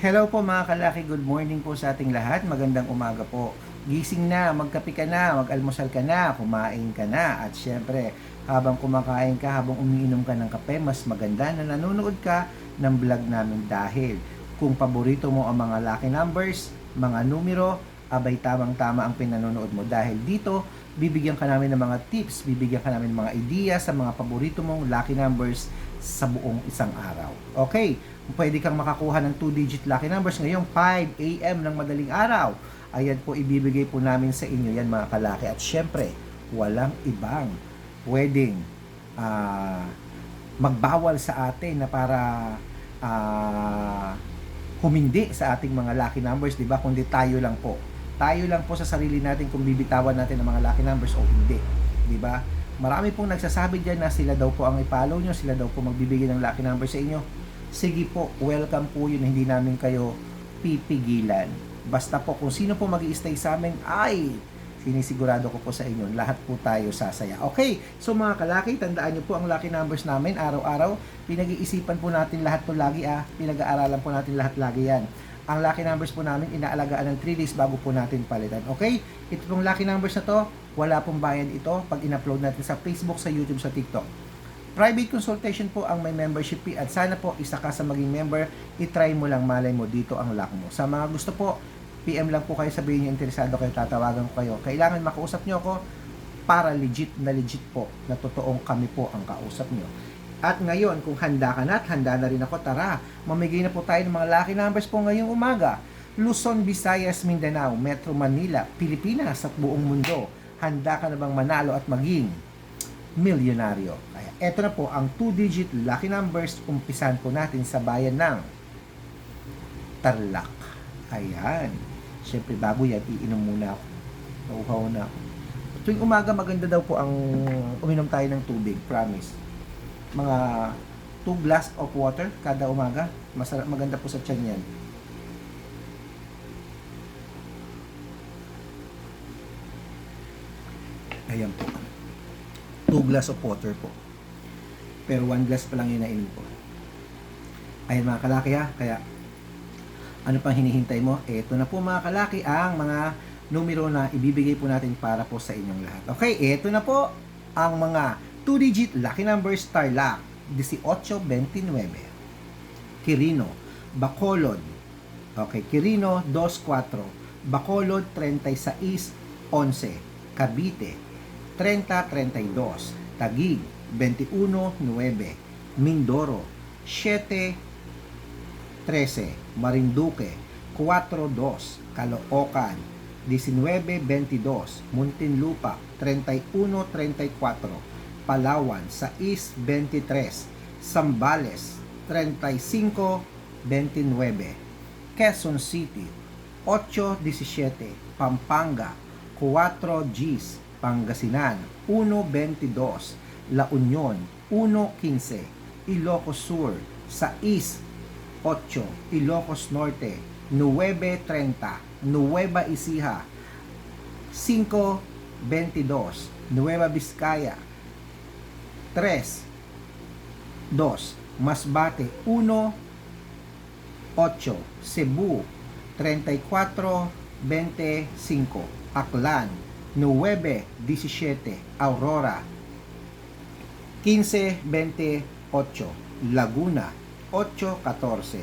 Hello po mga kalaki, good morning po sa ating lahat. Magandang umaga po. Gising na, magkape ka na, mag-almusal ka na, kumain ka na. At syempre, habang kumakain ka, habang umiinom ka ng kape, mas maganda na nanonood ka ng vlog namin dahil kung paborito mo ang mga lucky numbers, mga numero, abay tamang-tama ang pinanonood mo. Dahil dito, bibigyan ka namin ng mga tips, bibigyan ka namin ng mga ideya sa mga paborito mong lucky numbers sa buong isang araw. Okay, pwede kang makakuha ng 2-digit lucky numbers ngayong 5 a.m. ng madaling araw. Ayan po, ibibigay po namin sa inyo yan mga kalaki. At syempre, walang ibang pwedeng ah, magbawal sa atin na para ah, humindi sa ating mga lucky numbers, di ba? Kundi tayo lang po. Tayo lang po sa sarili natin kung bibitawan natin ang mga lucky numbers o hindi. Di ba? Marami pong nagsasabi dyan na sila daw po ang i-follow nyo, sila daw po magbibigay ng lucky number sa inyo. Sige po, welcome po yun, hindi namin kayo pipigilan. Basta po kung sino po mag stay sa amin, ay sinisigurado ko po sa inyo, lahat po tayo sasaya. Okay, so mga kalaki, tandaan nyo po ang lucky numbers namin araw-araw. Pinag-iisipan po natin lahat po lagi ah, pinag-aaralan po natin lahat lagi yan. Ang lucky numbers po namin, inaalagaan ng 3 days bago po natin palitan. Okay? Ito pong lucky numbers na to, wala pong bayad ito pag in-upload natin sa Facebook, sa YouTube, sa TikTok. Private consultation po ang may membership fee at sana po isa ka sa maging member, itry mo lang malay mo dito ang luck mo. Sa mga gusto po, PM lang po kayo, sabihin nyo interesado kayo, tatawagan ko kayo. Kailangan makausap nyo ako para legit na legit po na totoong kami po ang kausap nyo. At ngayon, kung handa ka na at handa na rin ako, tara, mamigay na po tayo ng mga lucky numbers po ngayong umaga. Luzon, Visayas, Mindanao, Metro Manila, Pilipinas at buong mundo. Handa ka na bang manalo at maging milyonaryo? Kaya eto na po ang 2-digit lucky numbers. Umpisan po natin sa bayan ng Tarlac. Ayan. Siyempre, bago yan, iinom muna ako. Nauhaw na ako. Tuwing umaga, maganda daw po ang uminom tayo ng tubig. Promise mga 2 glass of water kada umaga. Masarap, maganda po sa tiyan yan. Ayan po. 2 glass of water po. Pero 1 glass pa lang yung nainom ko. Ayan mga kalaki ha. Kaya, ano pang hinihintay mo? Ito na po mga kalaki ang mga numero na ibibigay po natin para po sa inyong lahat. Okay, ito na po ang mga 2-digit lucky numbers Tarlac 1829 Quirino Bacolod Okay, Quirino 24 Bacolod 36 11 Cavite 30-32 Taguig 21-9 Mindoro 7 13 Marinduque 4-2 Caloocan 19-22 Muntinlupa 31-34 Palawan sa East 23, Sambales 35-29, Quezon City 8-17, Pampanga 4 Gs, Pangasinan. 1-22, La Union. 1-15, Ilocos Sur. Sa East 8, Ilocos Norte 9-30, Nueva Ecija 5-22, Nueva Vizcaya 3, 2, Masbate 1, 8, Cebu 34, 25, Aklan 9, 17, Aurora. 15, 28, Laguna 8, 14,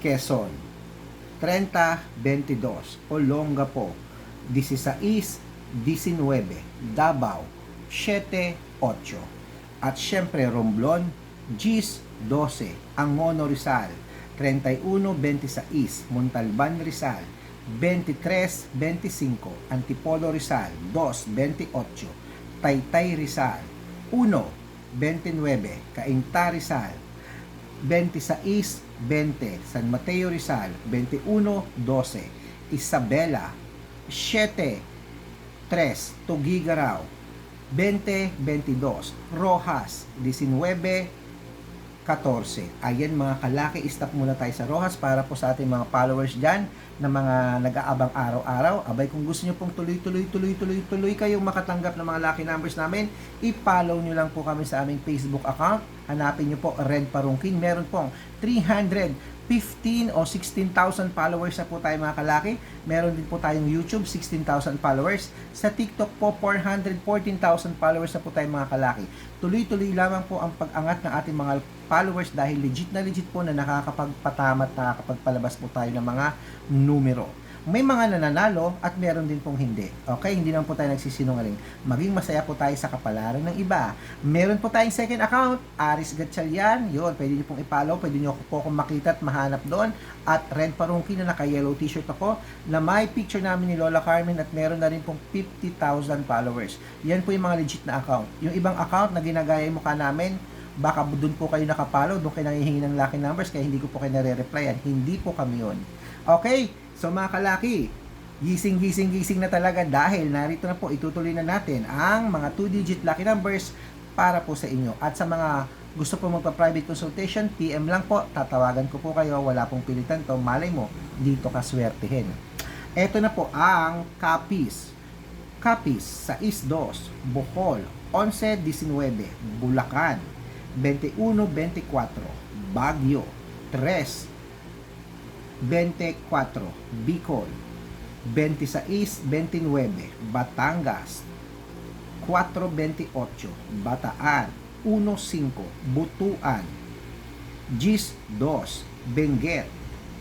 Quezon. 30, 22, Olongapo. 16, 19, Davao. 7, 8, at syempre Romblon, Gis 12, Angono Rizal, 31-26, Montalban Rizal, 23-25, Antipolo Rizal, 2-28, Taytay Rizal, 1-29, Cainta Rizal, 26-20, San Mateo Rizal, 21-12, Isabela, 7-3, Tugigaraw, 2022. Rojas, 1914. Ayan mga kalaki, stop muna tayo sa Rojas para po sa ating mga followers dyan na mga nag-aabang araw-araw. Abay, kung gusto nyo pong tuloy-tuloy, tuloy-tuloy, tuloy kayong makatanggap ng mga lucky numbers namin, i-follow nyo lang po kami sa aming Facebook account. Hanapin nyo po Red Parungking. Meron pong 300 15 o 16,000 followers na po tayo mga kalaki. Meron din po tayong YouTube, 16,000 followers. Sa TikTok po, 414,000 followers na po tayo mga kalaki. Tuloy-tuloy lamang po ang pag-angat ng ating mga followers dahil legit na legit po na nakakapagpatamat, nakakapagpalabas po tayo ng mga numero. May mga nananalo at meron din pong hindi. Okay, hindi naman po tayo nagsisinungaling. Maging masaya po tayo sa kapalaran ng iba. Meron po tayong second account, Aris Gatchalian. Yun, pwede niyo pong i-follow. Pwede niyo po akong makita at mahanap doon. At Red Parungki na naka-yellow t-shirt ako na may picture namin ni Lola Carmen at meron na rin pong 50,000 followers. Yan po yung mga legit na account. Yung ibang account na ginagaya yung mukha namin, baka doon po kayo nakapalo, doon kayo nangihingi ng lucky numbers, kaya hindi ko po kayo nare-replyan. Hindi po kami yun. Okay, so mga kalaki, gising, gising, gising na talaga dahil narito na po, itutuloy na natin ang mga 2-digit lucky numbers para po sa inyo. At sa mga gusto po magpa-private consultation, PM lang po, tatawagan ko po kayo, wala pong pilitan to, malay mo, dito ka swertihin. Ito na po ang Capiz. Capiz, 6-2, Bohol, 11-19, Bulacan, 21-24, Baguio, 3, 24, Bicol, 26-29, Batangas, 4-28, Bataan, 1-5, Butuan, Gis 2, Benguet,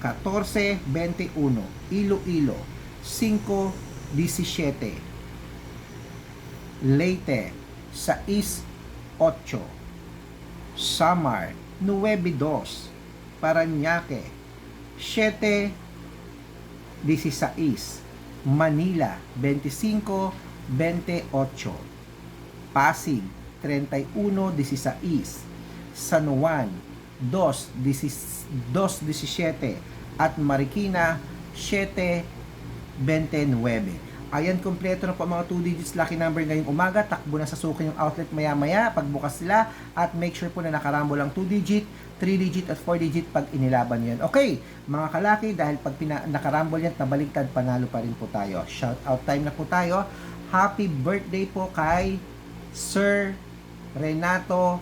14-21, Iloilo, 5-17, Leyte, 6-8, Samar, 9-2, Paranaque, 7, 16, Manila, 25, 28, Pasig, 31, 16, San Juan, 2, 17, at Marikina, 7, 29. Ayan, kompleto na po mga 2 digits lucky number ngayong umaga. Takbo na sa suki yung outlet maya-maya pagbukas sila at make sure po na nakarambol ang 2 digit, 3 digit at 4 digit pag inilaban yan. Okay, mga kalaki, dahil pag pina- nakarambol yan at nabaligtad, panalo pa rin po tayo. Shout out time na po tayo. Happy birthday po kay Sir Renato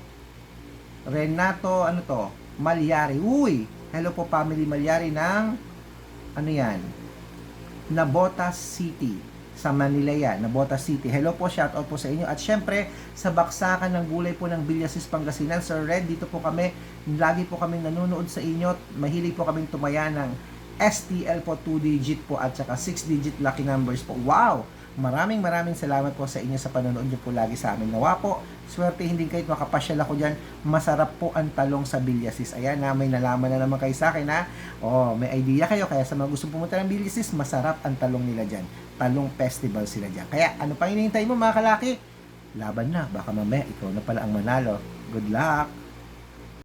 Renato, ano to? Malyari. Uy! Hello po family Malyari ng ano yan? Nabotas City sa Manila yan, Nabotas City. Hello po, shout out po sa inyo. At syempre, sa baksakan ng gulay po ng Villasis Pangasinan, Sir Red, dito po kami, lagi po kaming nanonood sa inyo. Mahilig po kaming tumaya ng STL po 2 digit po at saka 6 digit lucky numbers po. Wow! Maraming maraming salamat po sa inyo sa panonood niyo po lagi sa amin. Nawa po, swerte hindi kayo makapasyal ako dyan. Masarap po ang talong sa Villasis. Ayan na, may nalaman na naman kayo sa akin ha. Oh, may idea kayo. Kaya sa mga gusto pumunta ng Villasis, masarap ang talong nila dyan. Talong festival sila dyan. Kaya ano pang hinihintay mo mga kalaki? Laban na. Baka mamaya ikaw na pala ang manalo. Good luck!